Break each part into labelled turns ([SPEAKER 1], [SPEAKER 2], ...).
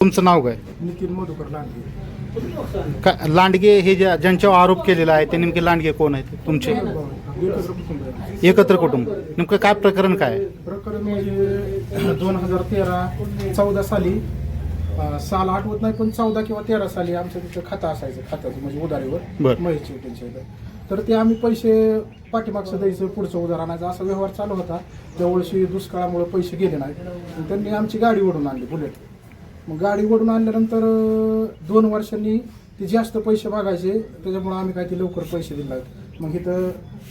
[SPEAKER 1] तुमचं नाव काय?
[SPEAKER 2] नितीन मधुकर लांडगे.
[SPEAKER 1] का लांडगे हे ज्या ज्यांच्यावर आरोप केलेला आहे ते नेमके लांडगे कोण आहेत? तुमचे?
[SPEAKER 2] एकत्र कुटुंब. आहे.
[SPEAKER 1] एकत्र कुटुंब. नेमकं काय प्रकरण काय आहे?
[SPEAKER 2] प्रकरण म्हणजे दोन हजार तेरा चौदा साली अं, साल आठवत नाही पण चौदा किंवा तेरा साली आमचं तिथं खातं असायचं खात्याचं म्हणजे उधारीवर
[SPEAKER 1] बरं.
[SPEAKER 2] महेश चिवटेंच्या इथं. तर ते आम्ही पैसे पाठीमागचं द्यायचं पुढचं उधार आणायचं असा व्यवहार चालू होता. त्या वर्षी दुष्काळामुळे पैसे गेले नाहीत. त्यांनी आमची गाडी ओढून आणली बुलेट. मग गाडी ओढून आणल्यानंतर दोन वर्षांनी ते जास्त पैसे मागायचे त्याच्यामुळे आम्ही काय ते लवकर पैसे दिले नाहीत. मग इथं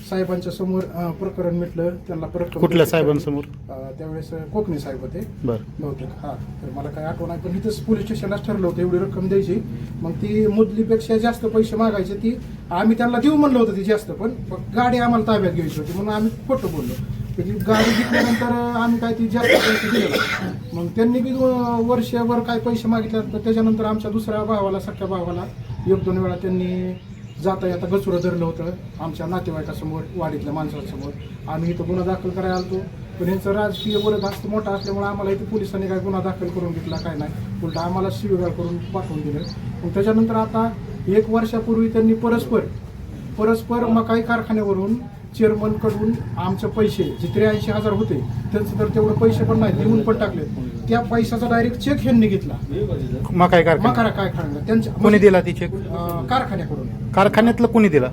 [SPEAKER 2] साहेबांच्या समोर अं, प्रकरण मिटलं त्यांना परत
[SPEAKER 1] कुठल्या साहेबांसमोर?
[SPEAKER 2] अं, त्यावेळेस कोकणी साहेब होते.
[SPEAKER 1] बरं.
[SPEAKER 2] बहुतेक हा. तर मला काय आठवण आहे पण इथंच पोलीस स्टेशनलाच ठरलं होतं एवढी रक्कम द्यायची. मग ती मुदलीपेक्षा जास्त पैसे मागायचे ती आम्ही त्यांना देऊ म्हणलं होतं ती जास्त पण मग गाडी आम्हाला ताब्यात घ्यायची होती म्हणून आम्ही खोटं बोललो. त्याची गाडी घेतल्यानंतर आम्ही काय ती जास्त पैसे दिले नाही. मग त्यांनी बी दो- वर्षभर काय पैसे मागितले तर त्याच्यानंतर आमच्या दुसऱ्या भावाला सख्या भावाला एक दोन वेळा त्यांनी जाता येता गचुरं धरलं होतं. आमच्या नातेवाईकासमोर वाडीतल्या माणसासमोर. आम्ही इथं गुन्हा दाखल करायला आलतो. पण यांचं राजकीय वर्ग जास्त मोठा असल्यामुळे आम्हाला इथे पोलिसांनी काय गुन्हा दाखल करून घेतला काय नाही. उलटा आम्हाला शिवीगाळ करून पाठवून दिलं. मग त्याच्यानंतर आता एक वर्षापूर्वी त्यांनी परस्पर परस्पर मकाई कारखान्यावरून चेअरमनकडून आमचे पैसे जे त्र्याऐंशी हजार होते त्यांचं तर तेवढे पैसे पण नाही देऊन पण टाकले. त्या पैशाचा डायरेक्ट चेक ह्यांनी घेतला.
[SPEAKER 1] मग काय कारखाना?
[SPEAKER 2] मकारा काय खाण्याला त्यांच्या
[SPEAKER 1] कोणी दिला ती चेक
[SPEAKER 2] अं, कारखान्याकडून.
[SPEAKER 1] कारखान्यातलं कोणी दिला?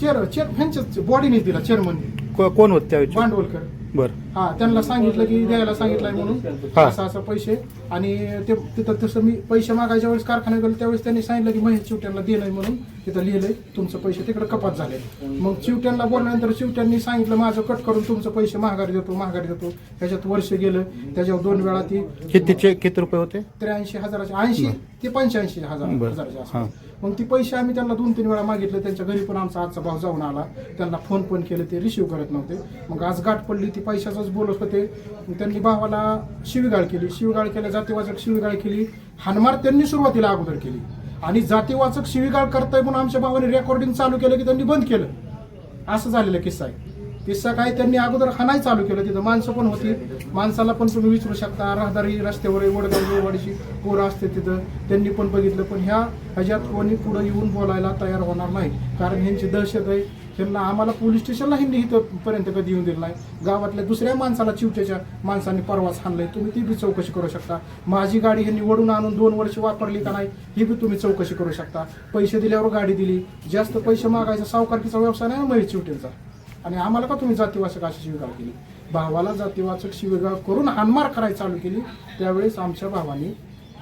[SPEAKER 2] चेअर चेअर ह्यांच्याच बॉडीने दिला चेअरमनने
[SPEAKER 1] को- कोण होत त्यावेळी
[SPEAKER 2] भांडवलकर.
[SPEAKER 1] बरं.
[SPEAKER 2] हा त्यांना सांगितलं की द्यायला सांगितलंय म्हणून.
[SPEAKER 1] हा.
[SPEAKER 2] असं असं पैसे. आणि ते तिथं तसं मी पैसे मागायच्या वेळेस कारखान्यात गेलो त्यावेळेस त्यांनी सांगितलं की महेश चिवट्यांना दिलंय म्हणून. तिथं लिहिलंय तुमचं पैसे तिकडे कपात झाले मग चिवट्यांना बोलल्यानंतर चिवट्यांनी सांगितलं माझं कट करून तुमचं पैसे महागारी देतो महागारी देतो. त्याच्यात वर्ष गेलं त्याच्यावर दोन वेळा ती
[SPEAKER 1] किती चेक किती रुपये होते?
[SPEAKER 2] त्र्याऐंशी हजाराचे ऐंशी. ते पंच्याऐंशी हजार
[SPEAKER 1] बरं.
[SPEAKER 2] हजाराचे
[SPEAKER 1] हां.
[SPEAKER 2] असतात मग ती पैसे आम्ही त्यांना दोन तीन वेळा मागितले. त्यांच्या घरी पण आमचा आजचा भाव जाऊन आला. त्यांना फोन पण केले ते रिसिव्ह करत नव्हते. मग आज गाठ पडली ती पैशाचाच बोलत होते. मग त्यांनी भावाला शिवीगाळ केली. शिवीगाळ केल्या जातीवाचक शिवीगाळ केली. हानमार त्यांनी सुरुवातीला अगोदर केली. आणि जातीवाचक शिवीगाळ करताय म्हणून आमच्या भावाने रेकॉर्डिंग चालू केलं की त्यांनी बंद केलं. असं झालेलं किस्सा आहे. ती सकाळी त्यांनी अगोदर हाणाय चालू केलं. तिथं माणसं पण होती. माणसाला पण तुम्ही विचारू शकता. राहदारी रस्त्यावर वडगाव वाडीची पोरं असते तिथं. त्यांनी पण बघितलं पण ह्या ह्याच्यात कोणी पुढं येऊन बोलायला तयार होणार नाही. कारण ह्यांची दहशत आहे. ह्यांना आम्हाला पोलीस स्टेशनला ह्यांनी इथं कधी येऊन दिलं नाही. गावातल्या दुसऱ्या माणसाला चिवट्याच्या माणसांनी परवाच हाणलंय. तुम्ही ती बी चौकशी करू शकता. माझी गाडी ह्यांनी वडून आणून दोन वर्ष वापरली का नाही ही बी तुम्ही चौकशी करू शकता. पैसे दिल्यावर गाडी दिली. जास्त पैसे मागायचा सावकारकीचा व्यवसाय नाही ना महेश चिवटेंचा आणि आम्हाला का तुम्ही जातीवाचक अशी शिवीगाळ केली? भावाला जातीवाचक शिवीगाळ करून हानमार करायला चालू केली त्यावेळेस आमच्या भावाने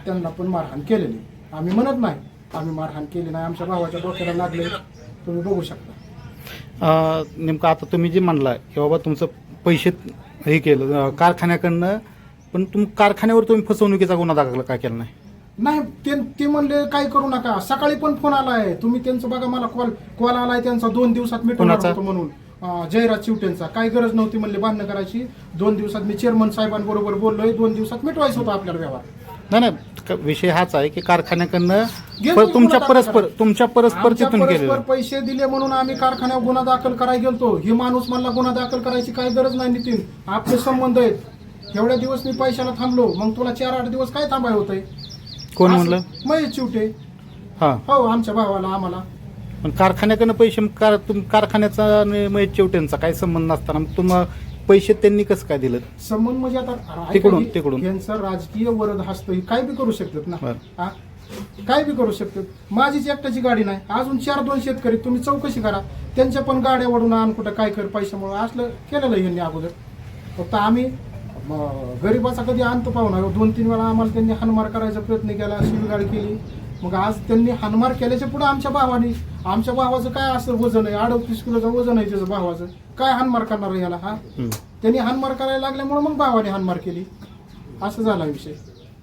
[SPEAKER 2] त्यांना पण मारहाण केलेली. आम्ही म्हणत नाही आम्ही मारहाण केली नाही आमच्या भावाच्या डोक्याला लागले. तुम्ही बघू शकता.
[SPEAKER 1] नेमकं आता तुम्ही जे म्हणला की बाबा तुमचं पैसे हे केलं कारखान्याकडनं पण तुम कारखान्यावर तुम्ही फसवणुकीचा गुन्हा दाखल काय केला नाही?
[SPEAKER 2] नाही ते ते म्हणले काय करू नका. सकाळी पण फोन आलाय. तुम्ही त्यांचं बघा मला कॉल कॉल आलाय त्यांचा. दोन दिवसात? होतो म्हणून. जयराज चिवटेंचा. काय गरज नव्हती म्हणले भांडणं करायची. दोन दिवसात मी चेअरमन साहेबांबरोबर बोललोय. दोन दिवसात मिटवायचं होतं आपल्याला व्यवहार.
[SPEAKER 1] नाही नाही विषय हाच आहे की कारखान्याकडनं पर- तुमच्या परस्पर तुमच्या परस्पर
[SPEAKER 2] आमच्या
[SPEAKER 1] तिथून
[SPEAKER 2] परस्पर
[SPEAKER 1] केलेलं
[SPEAKER 2] पैसे दिले म्हणून आम्ही कारखान्यावर गुन्हा दाखल करायला गेलतो. ही माणूस मला गुन्हा दाखल करायची काही गरज नाही नितीन. आपले संबंध आहेत. एवढ्या दिवस मी पैशाला थांबलो. मग तुला चार आठ दिवस काय थांबाय होतंय?
[SPEAKER 1] कोण म्हणलं?
[SPEAKER 2] महेश चिवटे.
[SPEAKER 1] हा.
[SPEAKER 2] हो आमच्या भावाला आम्हाला.
[SPEAKER 1] पण कारखान्याकडनं पैसे मग कार तुम कारखान्याचा आणि मग चिवटेंचा काय संबंध नसताना मग तुम्हाला पैसे त्यांनी कसं काय दिलं?
[SPEAKER 2] संबंध म्हणजे आता ऐका
[SPEAKER 1] तिकडून- तिकडून.
[SPEAKER 2] यांचं राजकीय वरद हस्त ही काय बी करू शकतात ना?
[SPEAKER 1] बरं.
[SPEAKER 2] हा? काय बी करू शकतात. माझीच एकट्याची गाडी नाही. अजून चार दोन शेतकरी तुम्ही चौकशी करा. त्यांच्या पण गाड्या वडून आण कुठं काय कर पैशामुळे. असलं केलेलं यांनी अगोदर. फक्त आम्ही म, गरिबाचा कधी अंत पाहुणा दोन तीन वेळा आम्हाला त्यांनी हानमार करायचा प्रयत्न केला शिवीगाळ केली. मग आज त्यांनी हानमार केल्याच्या पुढे आमच्या भावाने आमच्या भावाचं काय असं वजन आहे? अडतीस किलोचं वजन आहे त्याचं भावाचं. काय हानमार करणार आहे याला हा. त्यांनी हानमार करायला लागल्यामुळे मग भावाने हानमार केली. असं झाला विषय.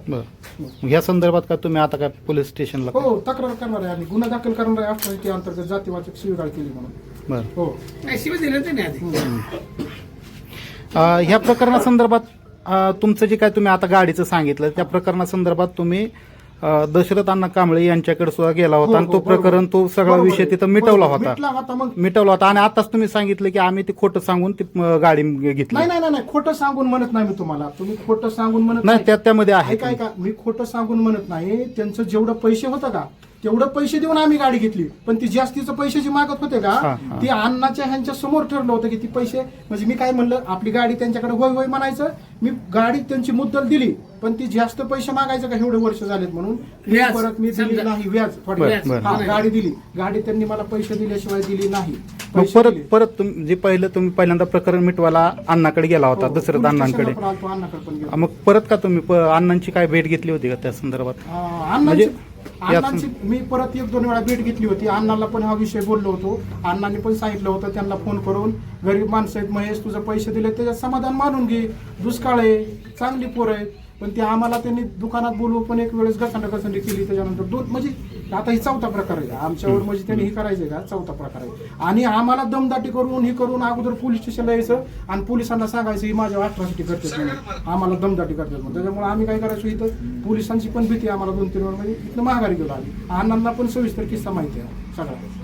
[SPEAKER 1] बरं. ह्या संदर्भात का तुम्ही आता काय पोलीस स्टेशनला?
[SPEAKER 2] हो तक्रार करणार आहे आम्ही. गुन्हा दाखल करणार आहे अफराटी अंतर्गत जातीवाचक शिवीगाळ केली म्हणून.
[SPEAKER 1] बरं.
[SPEAKER 2] हो.
[SPEAKER 3] शिवाय दिलं नाही
[SPEAKER 1] ह्या प्रकरणासंदर्भात तुमचं जे काय तुम्ही आता गाडीचं सांगितलं त्या प्रकरणासंदर्भात तुम्ही अं, दशरथ अण्णा कांबळे यांच्याकडे सुद्धा गेला होता.
[SPEAKER 2] हो,
[SPEAKER 1] आणि
[SPEAKER 2] हो,
[SPEAKER 1] तो
[SPEAKER 2] बरोबर.
[SPEAKER 1] प्रकरण तो सगळा विषय. तिथं मिटवला. होता.
[SPEAKER 2] मिटला होता मग.
[SPEAKER 1] मिटवला होता. आणि आताच तुम्ही सांगितलं की आम्ही ते खोटं सांगून ती अं, गाडी घेतली.
[SPEAKER 2] नाही नाही नाही नाही, खोटं सांगून म्हणत नाही मी तुम्हाला. तुम्ही खोटं सांगून म्हणत
[SPEAKER 1] नाही त्या त्यामध्ये आहे
[SPEAKER 2] ऐका ऐका. मी खोटं सांगून म्हणत नाही. त्यांचं जेवढं पैसे होतं का तेवढं पैसे देऊन आम्ही गाडी घेतली पण ती जास्तीचं पैसे जे मागत होते का
[SPEAKER 1] हा.
[SPEAKER 2] ती अण्णाच्या ह्यांच्या समोर ठरलं होतं की ती पैसे म्हणजे मी काय म्हणलं आपली गाडी त्यांच्याकडे होय होय म्हणायचं मी गाडी त्यांची मुद्दल दिली पण ती जास्त पैसे मागायचं का एवढे वर्ष झालेत म्हणून मी. परत मी दिली. नाही व्याज थोडी. हा गाडी दिली गाडी त्यांनी मला पैसे दिल्याशिवाय दिली नाही
[SPEAKER 1] मग परत. परत जे पहिलं तुम्ही पहिल्यांदा प्रकरण मिटवायला अण्णाकडे गेला होता
[SPEAKER 2] हो, पोलीस
[SPEAKER 1] अण्णांकडे. मग परत का तुम्ही अण्णांची काय भेट घेतली होती का त्या संदर्भात म्हणजे
[SPEAKER 2] अण्णांची मी परत एक दोन वेळा भेट घेतली होती. अण्णाला पण हा विषय बोललो होतो. अण्णांनी पण सांगितलं होतं त्यांना फोन करून गरीब माणसं आहेत महेश तुझं पैसे दिले त्याच्यात समाधान मानून घे. दुष्काळ आहे चांगली पोरं आहेत. पण ते आम्हाला त्यांनी दुकानात बोलवू पण एक वेळेस घसंड घसंडी केली त्याच्यानंतर दोन म्हणजे आता ही चौथा प्रकार आहे. आमच्यावर म्हणजे त्यांनी हे करायचं का? चौथा प्रकार आहे. आणि आम्हाला दमदाटी करून हे करून अगोदर पोलीस स्टेशनला यायचं आणि पोलिसांना सांगायचं ही माझ्या अठरासाठी करतात म्हणून. आम्हाला दमदाटी करतात म्हणून. त्याच्यामुळे आम्ही काय करायचो इथं? पोलिसांची पण भीती आम्हाला दोन तीन वेळा. म्हणजे इथं महागारी गेलो आम्ही. अण्णांना पण सविस्तर किस्सा माहिती आहे सगळा.